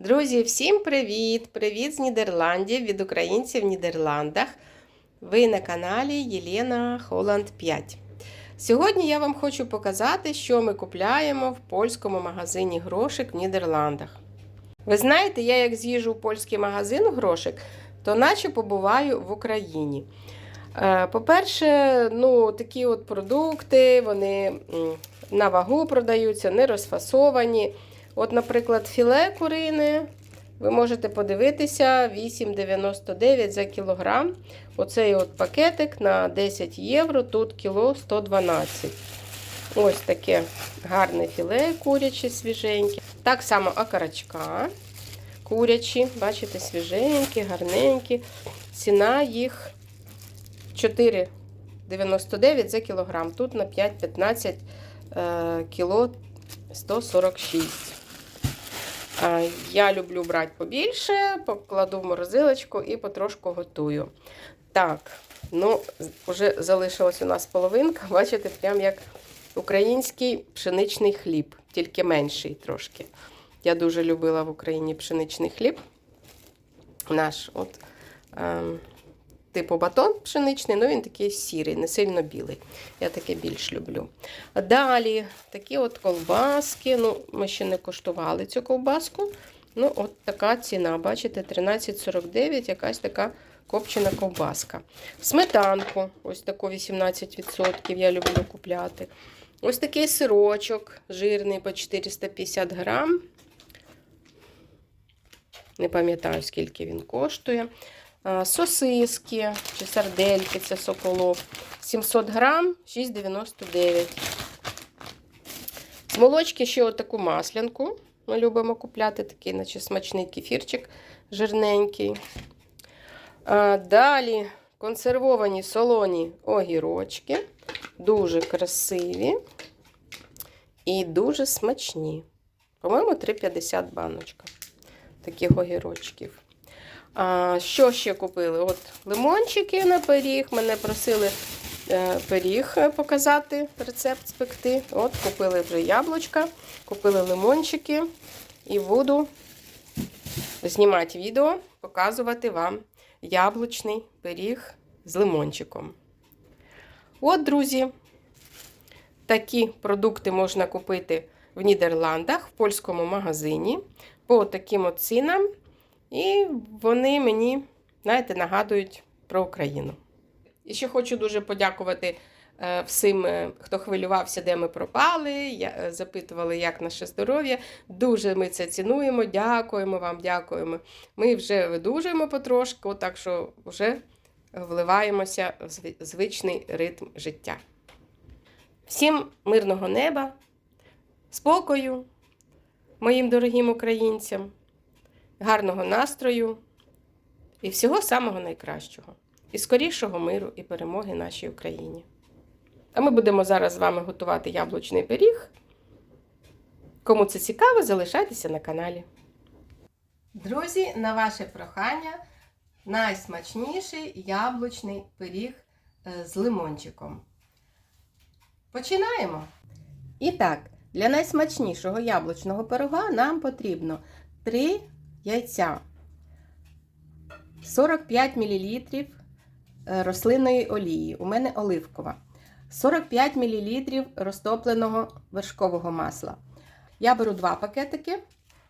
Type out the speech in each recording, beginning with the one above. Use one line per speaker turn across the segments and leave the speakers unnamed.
Друзі, всім привіт! Привіт з Нідерландів від українців в Нідерландах. Ви на каналі Єлена Холланд 5. Сьогодні я вам хочу показати, що ми купляємо в польському магазині грошик в Нідерландах. Ви знаєте, я як з'їжджу в польський магазин грошик, то наче побуваю в Україні. Е, По-перше, ну, такі от продукти, вони на вагу продаються, не розфасовані. От, наприклад, філе курине. Ви можете подивитися 8,99 за кілограм. Оцей от пакетик на 10 євро, тут кіло 112. Ось таке гарне філе куряче, свіженьке. Так само окорочка курячі, бачите, свіженькі, гарненькі. Ціна їх 4,99 за кілограм. Тут на 5,15 е, кіло 146. Е, Я люблю брати побільше, покладу в морозилочку і потрошку готую. Так, ну, вже залишилась у нас половинка. Бачите, прям як український пшеничний хліб, тільки менший трошки. Я дуже любила в Україні пшеничний хліб. Наш от, ем, типу батон пшеничний, ну він такий сірий, не сильно білий. Я таке більш люблю. Далі такі от ковбаски. Ну, ми ще не коштували цю ковбаску. Ну, от така ціна, бачите, 13,49, якась така копчена ковбаска. Сметанку, ось таку 18%, я люблю купляти. Ось такий сирочок жирний по 450 грам. Не пам'ятаю, скільки він коштує. А, Сосиски чи сардельки, це соколов. 700 грам, 6,99. З молочки ще отаку маслянку. Ми любимо купляти такий, наче смачний кефірчик жирненький. Далі консервовані солоні огірочки. Дуже красиві і дуже смачні. По-моєму, 3,50 баночка таких огірочків. А, що ще купили? От лимончики на пиріг. Мене просили е, пиріг показати, рецепт спекти. От, купили вже яблучка, купили лимончики і буду знімати відео, показувати вам яблучний пиріг з лимончиком. От, друзі, такі продукти можна купити в Нідерландах, в польському магазині по таким от цінам. І вони мені, знаєте, нагадують про Україну. І ще хочу дуже подякувати е, всім, е, хто хвилювався, де ми пропали. Е, запитували, як наше здоров'я. Дуже ми це цінуємо. Дякуємо вам, дякуємо. Ми вже видужуємо потрошку, так що вже вливаємося в звичний ритм життя. Всім мирного неба, спокою, моїм дорогим українцям, гарного настрою і всього самого найкращого. І скорішого миру і перемоги нашій Україні. А ми будемо зараз з вами готувати яблучний пиріг. Кому це цікаво, залишайтеся на каналі. Друзі, на ваше прохання найсмачніший яблучний пиріг е, з лимончиком. Починаємо. І так, для найсмачнішого яблучного пирога нам потрібно 3 яйця, 45 мл рослинної олії. У мене оливкова. 45 мл розтопленого вершкового масла. Я беру два пакетики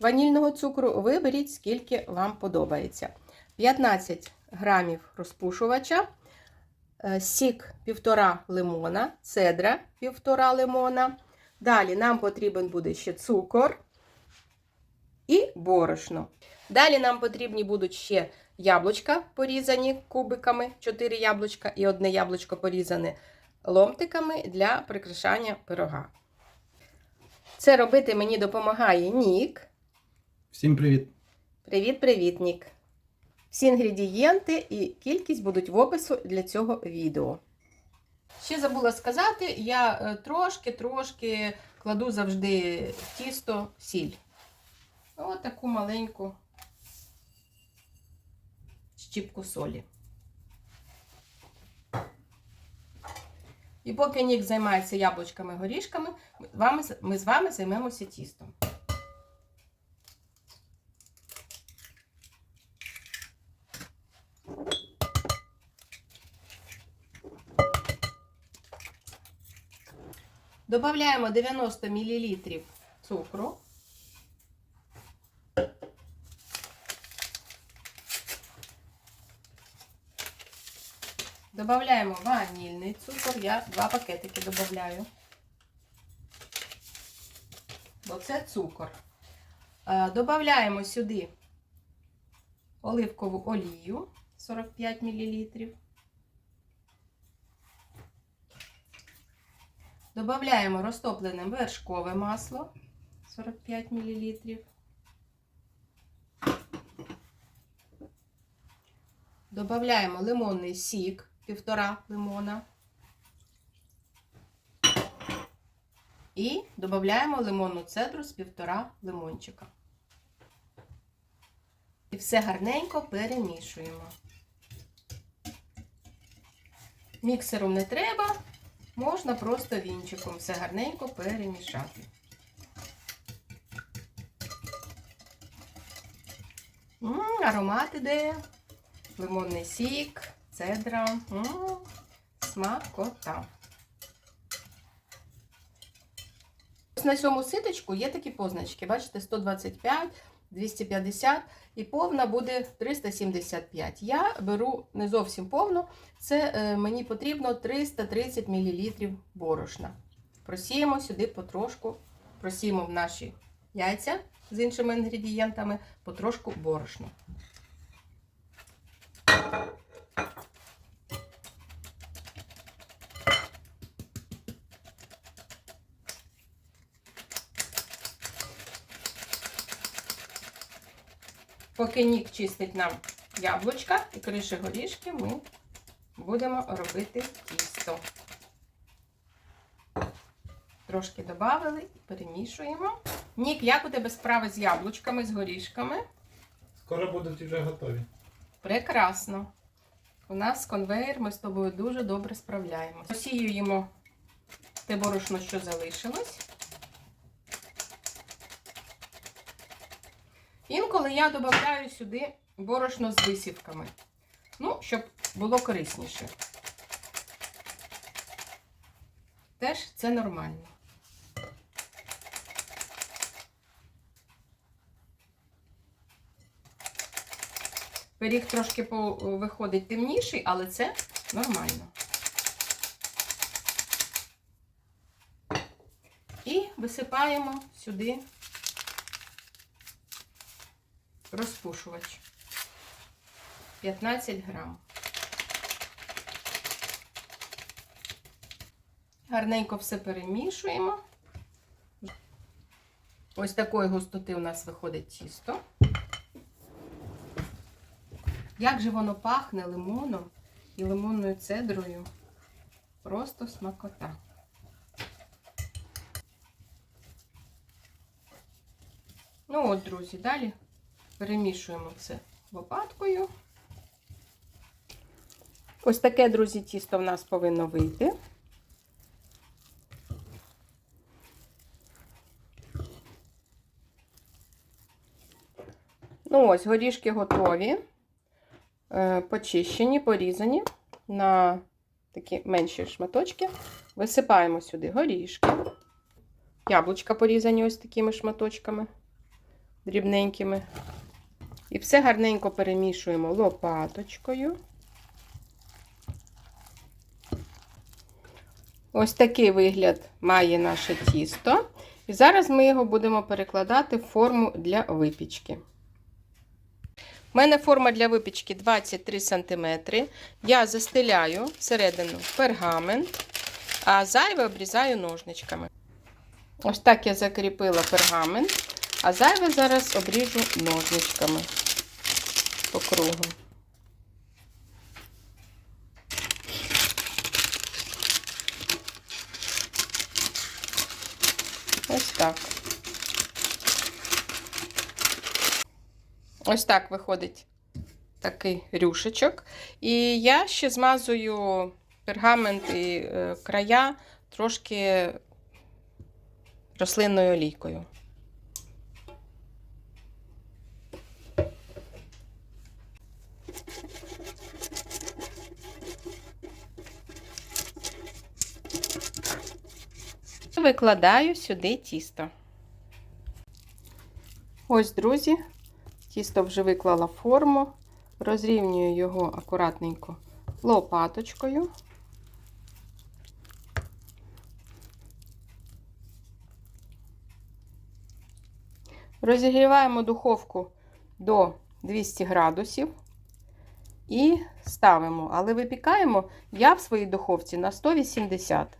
ванільного цукру. Ви беріть, скільки вам подобається. 15 грамів розпушувача, е, сік 1,5 лимона, цедра 1,5 лимона. Далі нам потрібен буде ще цукор борошно. Далі нам потрібні будуть ще яблучка порізані кубиками, 4 яблучка і одне яблучко порізане ломтиками для прикрашання пирога. Це робити мені допомагає Нік.
Всім привіт!
Привіт-привіт, Нік! Всі інгредієнти і кількість будуть в опису для цього відео. Ще забула сказати, я трошки-трошки кладу завжди тісто сіль. Ось таку маленьку щіпку солі. І поки Нік займається яблучками горішками, ми з вами займемося тістом. Добавляємо 90 мл цукру. Добавляємо ванільний цукор. Я два пакетики додаю. Бо це цукор. Е, Додаємо сюди оливкову олію 45 мл. Додаємо розтоплене вершкове масло 45 мл. Додаємо лимонний сік, півтора лимона. І додаємо лимонну цедру з півтора лимончика. І все гарненько перемішуємо. Міксером не треба, можна просто вінчиком все гарненько перемішати. М, аромат іде, лимонний сік, цедра, смакота. Ось на цьому ситочку є такі позначки. Бачите, 125, 250 і повна буде 375. Я беру не зовсім повну, це е, мені потрібно 330 мл борошна. Просіємо сюди потрошку, просіємо в наші яйця з іншими інгредієнтами, потрошку борошна. Поки Нік чистить нам яблучка і криші горішки, ми будемо робити тісто. Трошки додали і перемішуємо. Нік, як у тебе справи з яблучками, з горішками?
Скоро будуть вже готові.
Прекрасно. У нас конвейер, ми з тобою дуже добре справляємося. Посіюємо те борошно, що залишилось. Інколи я додаю сюди борошно з висівками. Ну, щоб було корисніше. Теж це нормально. Пиріг трошки виходить темніший, але це нормально. І висипаємо сюди розпушувач 15 грам. Гарненько все перемішуємо. Ось такої густоти у нас виходить тісто. Як же воно пахне лимоном і лимонною цедрою. Просто смакота. Ну от, друзі, далі перемішуємо це лопаткою. Ось таке, друзі, тісто в нас повинно вийти. Ну ось, горішки готові, е, почищені, порізані на такі менші шматочки. Висипаємо сюди горішки. Яблучка порізані ось такими шматочками, дрібненькими. І все гарненько перемішуємо лопаточкою. Ось такий вигляд має наше тісто. І зараз ми його будемо перекладати в форму для випічки. У мене форма для випічки 23 см. Я застеляю всередину пергамент, а зайве обрізаю ножничками. Ось так я закріпила пергамент, а зайве зараз обріжу ножничками по кругу. Ось так. Ось так виходить такий рюшечок. І я ще змазую пергамент і е, края трошки рослинною олійкою. Викладаю сюди тісто. Ось, друзі, тісто вже виклала форму. Розрівнюю його акуратненько лопаточкою. Розігріваємо духовку до 200 градусів і ставимо. Але випікаємо я в своїй духовці на 180.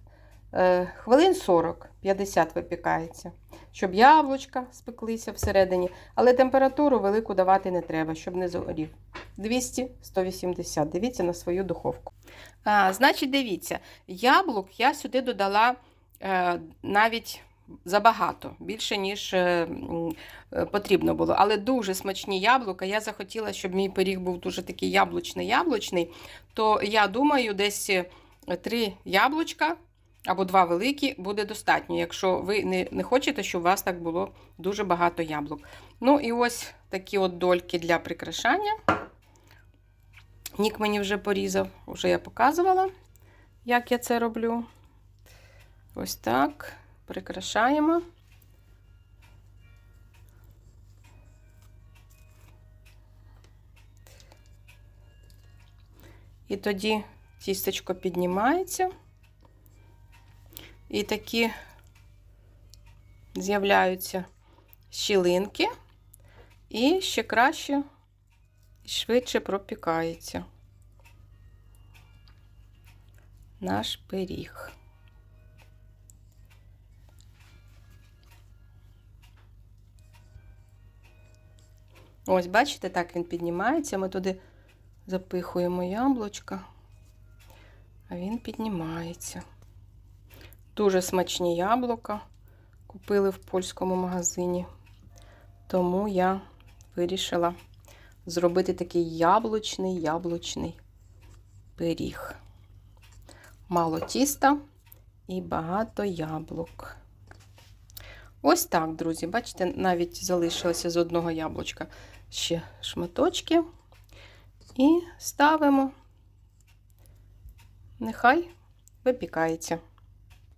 Е, хвилин 40-50 випікається, щоб яблучка спеклися всередині. Але температуру велику давати не треба, щоб не згорів. 200-180. Дивіться на свою духовку. А, значить, дивіться, яблук я сюди додала е, навіть забагато, більше, ніж е, е, потрібно було. Але дуже смачні яблука. Я захотіла, щоб мій пиріг був дуже такий яблучний-яблучний. То я думаю, десь е, три яблучка або два великі буде достатньо, якщо ви не, не хочете, щоб у вас так було дуже багато яблук. Ну і ось такі от дольки для прикрашання. Нік мені вже порізав, вже я показувала, як я це роблю. Ось так. Прикрашаємо. І тоді тістечко піднімається. І такі з'являються щілинки, і ще краще і швидше пропікається наш пиріг. Ось, бачите, так він піднімається. Ми туди запихуємо яблучка, а він піднімається. Дуже смачні яблука купили в польському магазині. Тому я вирішила зробити такий яблучний яблучний пиріг. Мало тіста і багато яблук. Ось так, друзі. Бачите, навіть залишилося з одного яблучка ще шматочки. І ставимо, нехай випікається.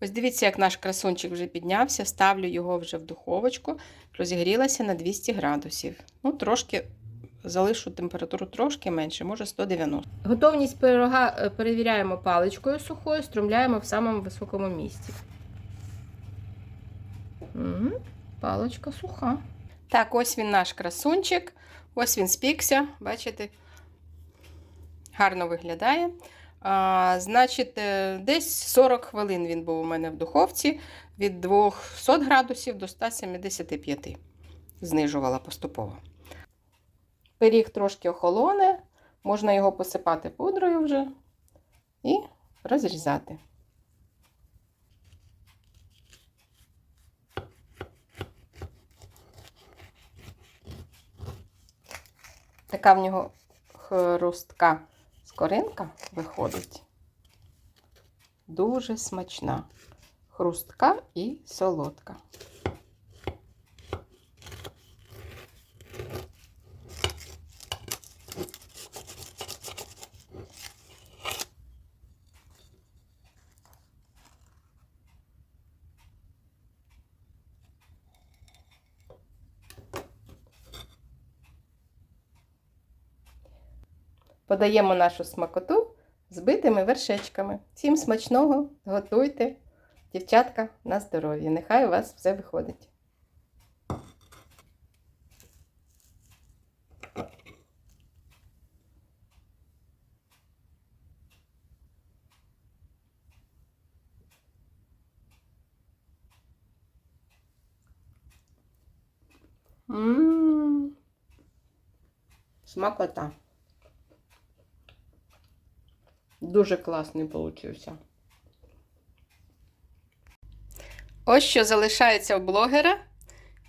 Ось дивіться, як наш красунчик вже піднявся, ставлю його вже в духовочку, розігрілася на 200 градусів. Ну, трошки залишу температуру трошки менше, може 190. Готовність пирога е, перевіряємо паличкою сухою, струмляємо в самому високому місці. Угу, паличка суха. Так, ось він наш красунчик. Ось він спікся, бачите, гарно виглядає. А, Значить, е, десь 40 хвилин він був у мене в духовці від 200 градусів до 175. Знижувала поступово. Пиріг трошки охолоне, можна його посипати пудрою вже і розрізати. Така в нього хрустка скоринка виходить. Дуже смачна. Хрустка і солодка. Подаємо нашу смакоту збитими вершечками. Всім смачного, готуйте, дівчатка, на здоров'я. Нехай у вас все виходить. Ммм, смакота. Дуже класний получився. Ось що залишається у блогера.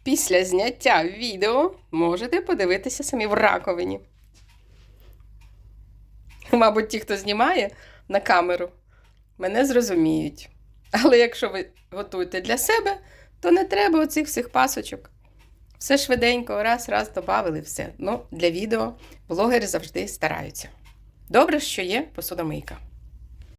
Після зняття відео можете подивитися самі в раковині. Мабуть, ті, хто знімає на камеру, мене зрозуміють. Але якщо ви готуєте для себе, то не треба оцих всіх пасочок. Все швиденько, раз, раз додали, все. Ну, для відео блогери завжди стараються. Добре, що є посудомийка.